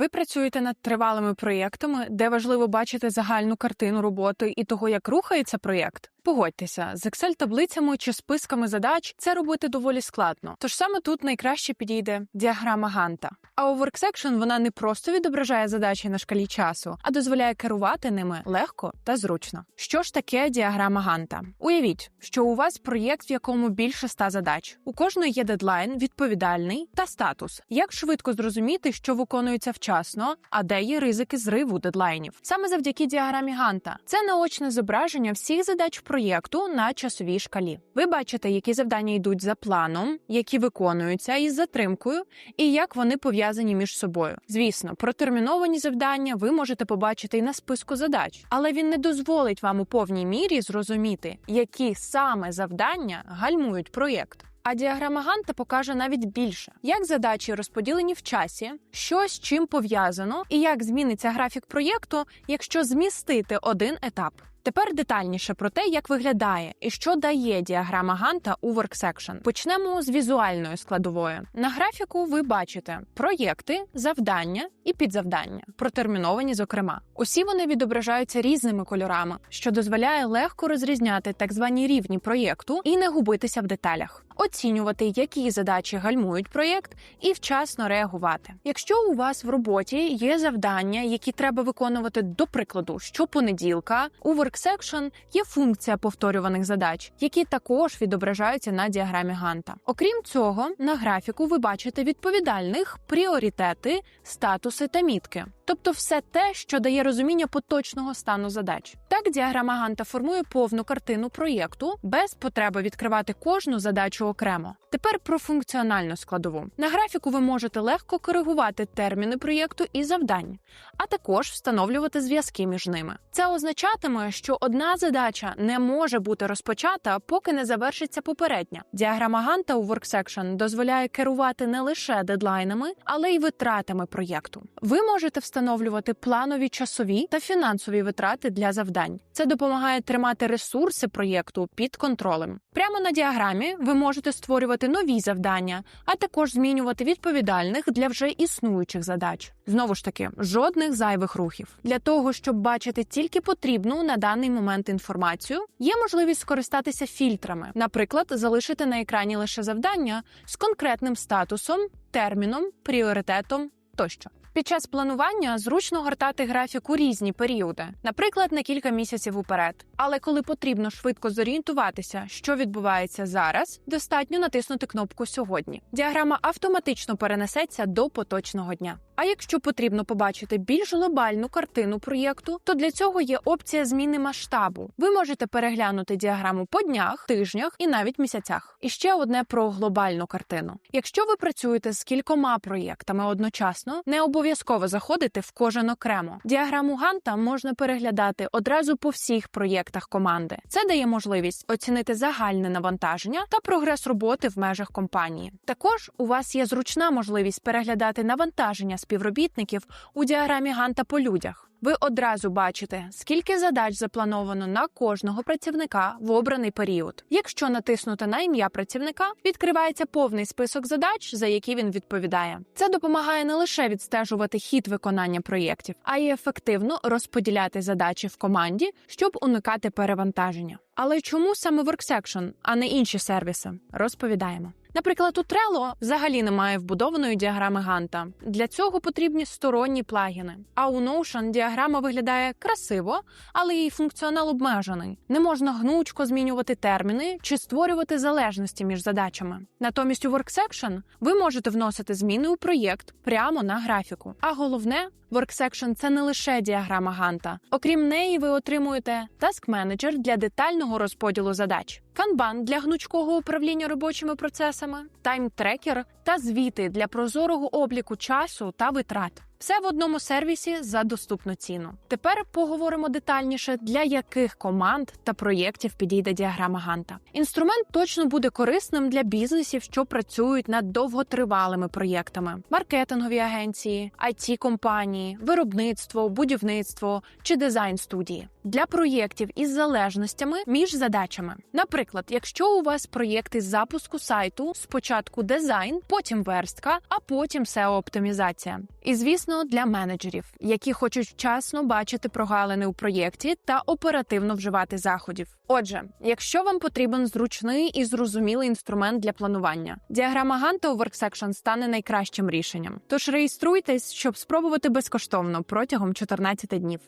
Ви працюєте над тривалими проєктами, де важливо бачити загальну картину роботи і того, як рухається проєкт. Погодьтеся, з Excel-таблицями чи списками задач це робити доволі складно. Тож саме тут найкраще підійде діаграма Ганта. А у WorkSection вона не просто відображає задачі на шкалі часу, а дозволяє керувати ними легко та зручно. Що ж таке діаграма Ганта? Уявіть, що у вас проєкт, в якому більше ста задач. У кожної є дедлайн, відповідальний та статус. Як швидко зрозуміти, що виконується вчасно, а де є ризики зриву дедлайнів? Саме завдяки діаграмі Ганта це наочне зображення всіх задач проєкту на часовій шкалі. Ви бачите, які завдання йдуть за планом, які виконуються із затримкою, і як вони пов'язані між собою. Звісно, протерміновані завдання ви можете побачити і на списку задач, але він не дозволить вам у повній мірі зрозуміти, які саме завдання гальмують проєкт. А діаграма Ганта покаже навіть більше, як задачі розподілені в часі, що з чим пов'язано, і як зміниться графік проєкту, якщо змістити один етап. Тепер детальніше про те, як виглядає і що дає діаграма Ганта у WorkSection. Почнемо з візуальної складової. На графіку ви бачите проєкти, завдання і підзавдання, протерміновані зокрема. Усі вони відображаються різними кольорами, що дозволяє легко розрізняти так звані рівні проєкту і не губитися в деталях, оцінювати, які задачі гальмують проєкт, і вчасно реагувати. Якщо у вас в роботі є завдання, які треба виконувати, до прикладу, щопонеділка, у WorkSection є функція повторюваних задач, які також відображаються на діаграмі Ганта. Окрім цього, на графіку ви бачите відповідальних пріоритети, статуси та мітки. Тобто все те, що дає розуміння поточного стану задач. Так діаграма Ганта формує повну картину проєкту без потреби відкривати кожну задачу окремо. Тепер про функціональну складову. На графіку ви можете легко коригувати терміни проєкту і завдань, а також встановлювати зв'язки між ними. Це означатиме, що одна задача не може бути розпочата, поки не завершиться попередня. Діаграма Ганта у WorkSection дозволяє керувати не лише дедлайнами, але й витратами проєкту. Ви можете встановлювати планові часові та фінансові витрати для завдань. Це допомагає тримати ресурси проєкту під контролем. Прямо на діаграмі ви можете створювати нові завдання, а також змінювати відповідальних для вже існуючих задач. Знову ж таки, жодних зайвих рухів для того, щоб бачити тільки потрібну на даний момент інформацію, є можливість скористатися фільтрами, наприклад, залишити на екрані лише завдання з конкретним статусом, терміном, пріоритетом тощо. Під час планування зручно гортати графік у різні періоди, наприклад, на кілька місяців уперед. Але коли потрібно швидко зорієнтуватися, що відбувається зараз, достатньо натиснути кнопку Сьогодні. Діаграма автоматично перенесеться до поточного дня. А якщо потрібно побачити більш глобальну картину проєкту, то для цього є опція зміни масштабу. Ви можете переглянути діаграму по днях, тижнях і навіть місяцях. І ще одне про глобальну картину. Якщо ви працюєте з кількома проєктами одночасно, не обов'язково заходити в кожен окремо. Діаграму Ганта можна переглядати одразу по всіх проєктах команди. Це дає можливість оцінити загальне навантаження та прогрес роботи в межах компанії. Також у вас є зручна можливість переглядати навантаження співробітників у діаграмі Ганта по людях. Ви одразу бачите, скільки задач заплановано на кожного працівника в обраний період. Якщо натиснути на ім'я працівника, відкривається повний список задач, за які він відповідає. Це допомагає не лише відстежувати хід виконання проєктів, а й ефективно розподіляти задачі в команді, щоб уникати перевантаження. Але чому саме WorkSection, а не інші сервіси? Розповідаємо. Наприклад, у Trello взагалі немає вбудованої діаграми Ганта. Для цього потрібні сторонні плагіни. А у Notion діаграма виглядає красиво, але її функціонал обмежений. Не можна гнучко змінювати терміни чи створювати залежності між задачами. Натомість у WorkSection ви можете вносити зміни у проєкт прямо на графіку. А головне, WorkSection – це не лише діаграма Ганта. Окрім неї, ви отримуєте Task Manager для детального розподілу задач, Kanban для гнучкого управління робочими процесами, тайм-трекер та звіти для прозорого обліку часу та витрат. Все в одному сервісі за доступну ціну. Тепер поговоримо детальніше, для яких команд та проєктів підійде діаграма Ганта. Інструмент точно буде корисним для бізнесів, що працюють над довготривалими проєктами: маркетингові агенції, it компанії, виробництво, будівництво чи дизайн студії. Для проєктів із залежностями між задачами. Наприклад, якщо у вас проєкт із запуску сайту, спочатку дизайн, потім верстка, а потім SEO-оптимізація. І звісно, для менеджерів, які хочуть вчасно бачити прогалини у проєкті та оперативно вживати заходів. Отже, якщо вам потрібен зручний і зрозумілий інструмент для планування, діаграма Ганта у WorkSection стане найкращим рішенням. Тож реєструйтесь, щоб спробувати безкоштовно протягом 14 днів.